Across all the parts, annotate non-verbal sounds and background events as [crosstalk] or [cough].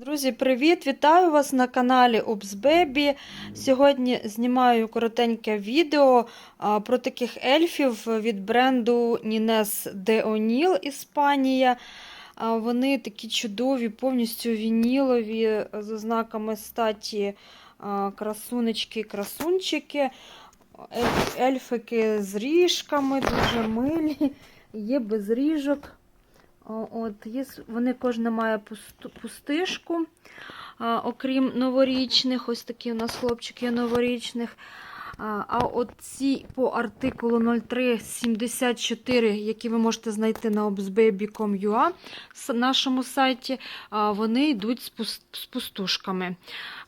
Друзі, привіт! Вітаю вас на каналі Baby. Сьогодні знімаю коротеньке відео про таких ельфів від бренду Nines de O'Neill Іспанія. Вони такі чудові, повністю вінілові, з ознаками статі красунечки, красунчики. Ельфики з ріжками, дуже милі, є без ріжок. От, є, вони кожна має пустишку, окрім новорічних, ось такі у нас хлопчики новорічних. А, а от ці по артикулу 0374, які ви можете знайти на obsbaby.com.ua, нашому сайті, вони йдуть з, пус- пустушками.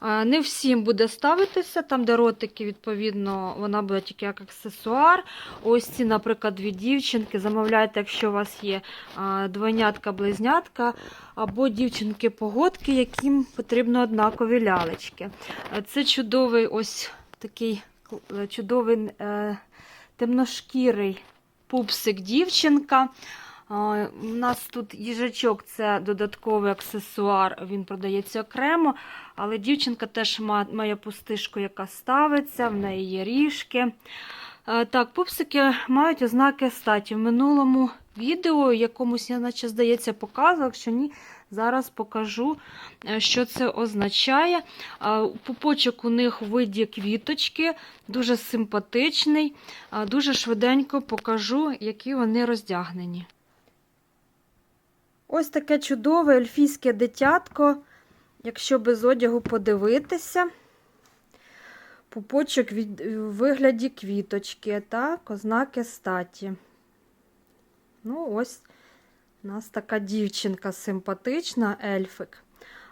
Не всім буде ставитися, там, де ротики, відповідно, вона буде тільки як аксесуар. Ось ці, наприклад, дві дівчинки. Замовляйте, якщо у вас є двойнятка-близнятка, або дівчинки-погодки, яким потрібно однакові лялечки. Це чудовий ось такий чудовий е, темношкірий пупсик дівчинка. У нас тут їжачок це додатковий аксесуар, він продається окремо, але дівчинка теж має пустишку, яка ставиться, в неї є ріжки. Е, Так, пупсики мають ознаки статі. В минулому відео якомусь, я наче здається, показував, якщо ні, зараз покажу, е, що це означає. Е, Пупочок у них в виді квіточки, дуже симпатичний. Е, Дуже швиденько покажу, які вони роздягнені. Ось таке чудове ельфійське дитятко, якщо без одягу подивитися. Пупочок в вигляді квіточки, так, ознаки статі. Ну, ось у нас така дівчинка симпатична, ельфик.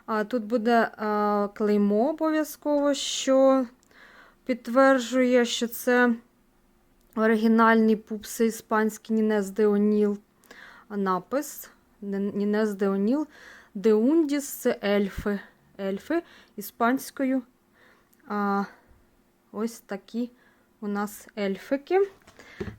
А тут буде а, клеймо обов'язково, що підтверджує, що це оригінальний пупси іспанський Нінес де Оніл. Напис Нінес де Оніл. Деундіс це ельфи. Ельфи іспанською. А, Ось такі у нас ельфики.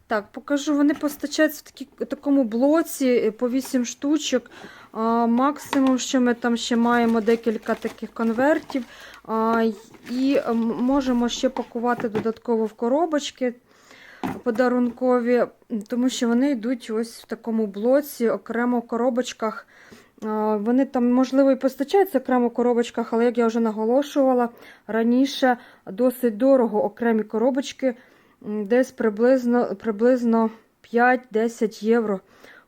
Так, покажу, вони постачаються в такі, такому блоці е, по 8 штучок. А, максимум, що ми там ще маємо декілька таких конвертів. А, і можемо ще пакувати додатково в коробочки подарункові, тому що вони йдуть ось в такому блоці, окремо в коробочках. Вони там, можливо, і постачаються окремо в коробочках, але як я вже наголошувала, раніше досить дорого окремі коробочки, десь приблизно, приблизно 5-10 євро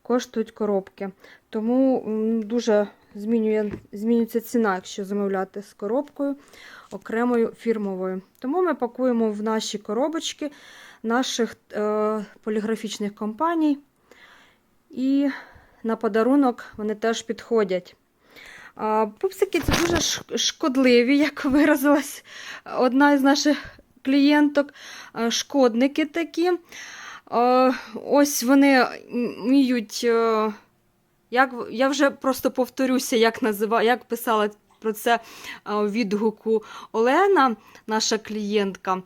коштують коробки. Тому дуже змінює, змінюється ціна, якщо замовляти з коробкою окремою фірмовою. Тому ми пакуємо в наші коробочки наших е, поліграфічних компаній. І на подарунок вони теж підходять. Пупсики це дуже шкодливі, як виразилась одна із наших клієнток. Шкодники такі. Ось вони вміють. е, Як, я вже просто повторюся, як назива, як писала про це е, відгуку Олена, наша клієнтка.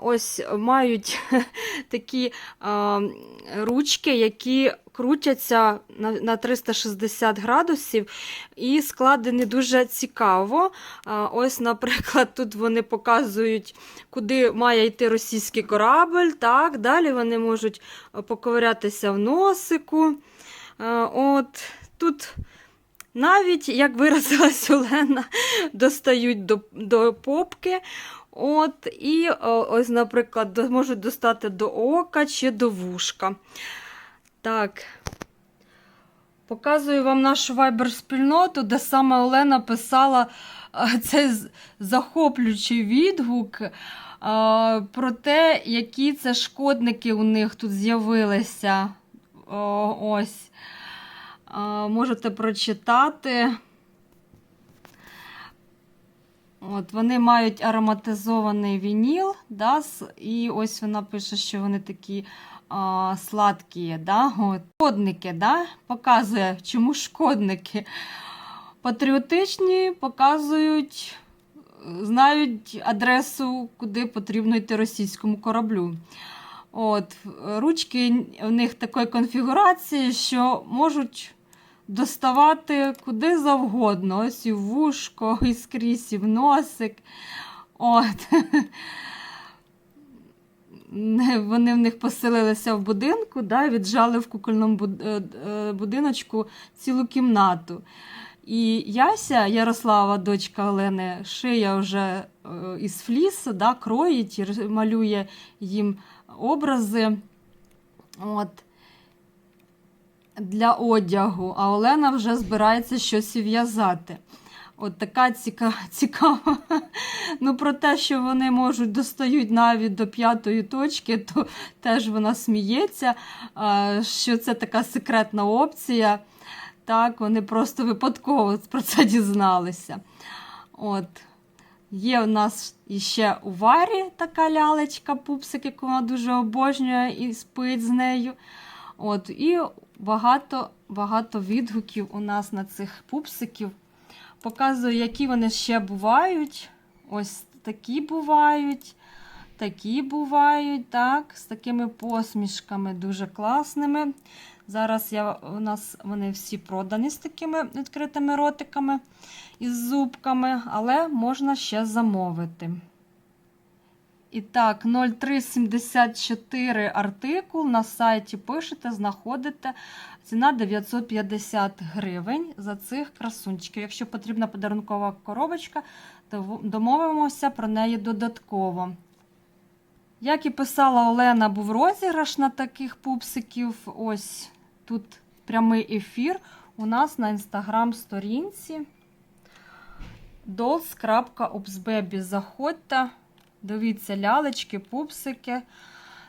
Ось мають [laughs] такі ручки, які крутяться на 360 градусів і складені дуже цікаво. Ось, наприклад, тут вони показують, куди має йти російський корабль. Так, далі вони можуть поковирятися в носику. От тут. Навіть, як виразилась [laughs] Олена, достають до, до попки. От, і ось, наприклад, можуть достати до ока чи до вушка. Так. Показую вам нашу вайбер-спільноту, де саме Олена писала е, цей захоплюючий відгук е, про те, які це шкодники у них тут з'явилися. Ось. Можете прочитати. От, Вони мають ароматизований вініл, да, і ось вона пише, що вони такі а, сладкі. Да? От. Шкодники, да? показує, чому шкодники. Патріотичні показують, знають адресу, куди потрібно йти російському кораблю. От, ручки у них такої конфігурації, що можуть доставати куди завгодно. Ось і в вушко, [laughs] і скрізь, і в носик. От. [laughs] Вони в них поселилися в будинку, да, віджали в кукольному е, е, будиночку цілу кімнату. І Яся, Ярослава, дочка Олени, шиє вже е, із флісу, да, кроїть, малює їм образи от, для одягу. А Олена вже збирається щось в'язати. От така ціка, [laughs] цікава. Ну, про те, що вони можуть достають навіть до п'ятої точки, то теж вона сміється, що це така секретна опція. Так, вони просто випадково про це дізналися. От. Є у нас іще у Варі така лялечка, пупсик, яку вона дуже обожнює і спить з нею. От, і багато, багато відгуків у нас на цих пупсиків. Показую, які вони ще бувають. Ось такі бувають, такі бувають, так, з такими посмішками дуже класними. Зараз я, у нас вони всі продані з такими відкритими ротиками із зубками, але можна ще замовити. І так, 0374 артикул на сайті пишете, знаходите. Ціна 950 гривень за цих красунчиків. Якщо потрібна подарункова коробочка, то домовимося про неї додатково. Як і писала Олена, був розіграш на таких пупсиків. Ось тут прямий ефір у нас на інстаграм-сторінці dolls.obsbaby. Заходьте, дивіться лялечки, пупсики.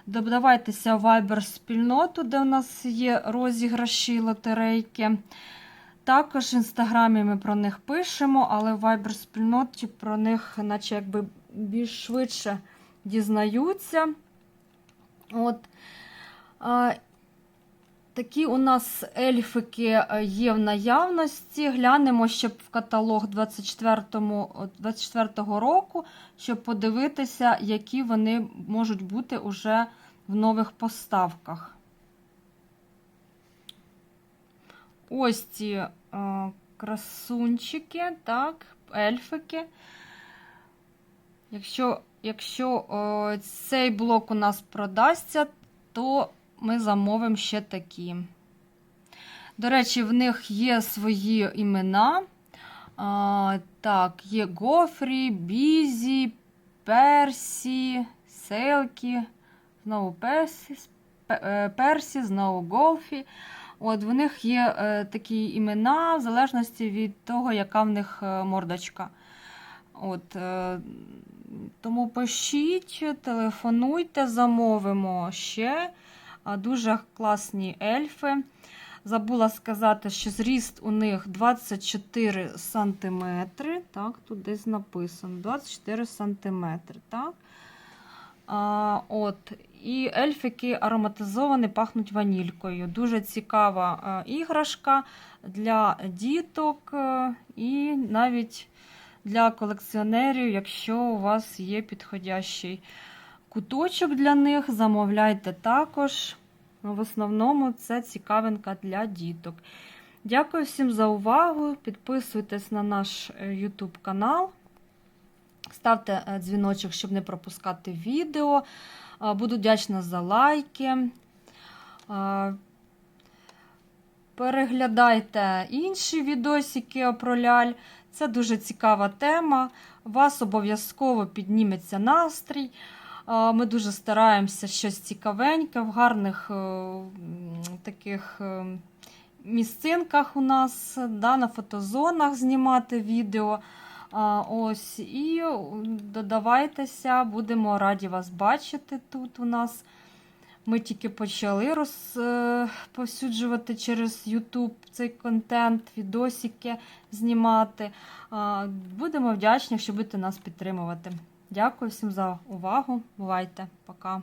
Додавайтеся в Viber спільноту, де у нас є розіграші лотерейки. Також в інстаграмі ми про них пишемо, але в Viber спільноті про них, наче якби більш швидше дізнаються. От. Такі у нас ельфики е, є в наявності. Глянемо ще в каталог 24-му- 24-го року, щоб подивитися, які вони можуть бути уже в нових поставках. Ось ці е, красунчики, так, ельфики. Якщо, якщо е, цей блок у нас продасться, то ми замовимо ще такі. До речі, в них є свої імена. А, так, є Гофрі, Бізі, Персі, Селкі, знову Персі, е, Персі, знову Голфі. От в них є е, такі імена в залежності від того, яка в них е, мордочка. От, е, тому пишіть, телефонуйте, замовимо ще. Дуже класні ельфи. Забула сказати, що зріст у них 24 см. Так, тут десь написано 24 см. Так? А, от. І ельфики ароматизовані, пахнуть ванількою. Дуже цікава іграшка для діток е, і навіть для колекціонерів, якщо у вас є підходящий куточок для них, замовляйте також. В основному це цікавинка для діток. Дякую всім за увагу. Підписуйтесь на наш е, YouTube канал. Ставте е, дзвіночок, щоб не пропускати відео. Е, Буду вдячна за лайки. Переглядайте інші відосики про ляль. Це дуже цікава тема. У вас обов'язково підніметься настрій. Е, Ми дуже стараємося щось цікавеньке в гарних е, таких е, місцинках у нас, да, на фотозонах знімати відео. Ось, і додавайтеся, будемо раді вас бачити тут у нас. Ми тільки почали розповсюджувати через YouTube цей контент, відосики знімати. Будемо вдячні, якщо будете нас підтримувати. Дякую всім за увагу. Бувайте, пока.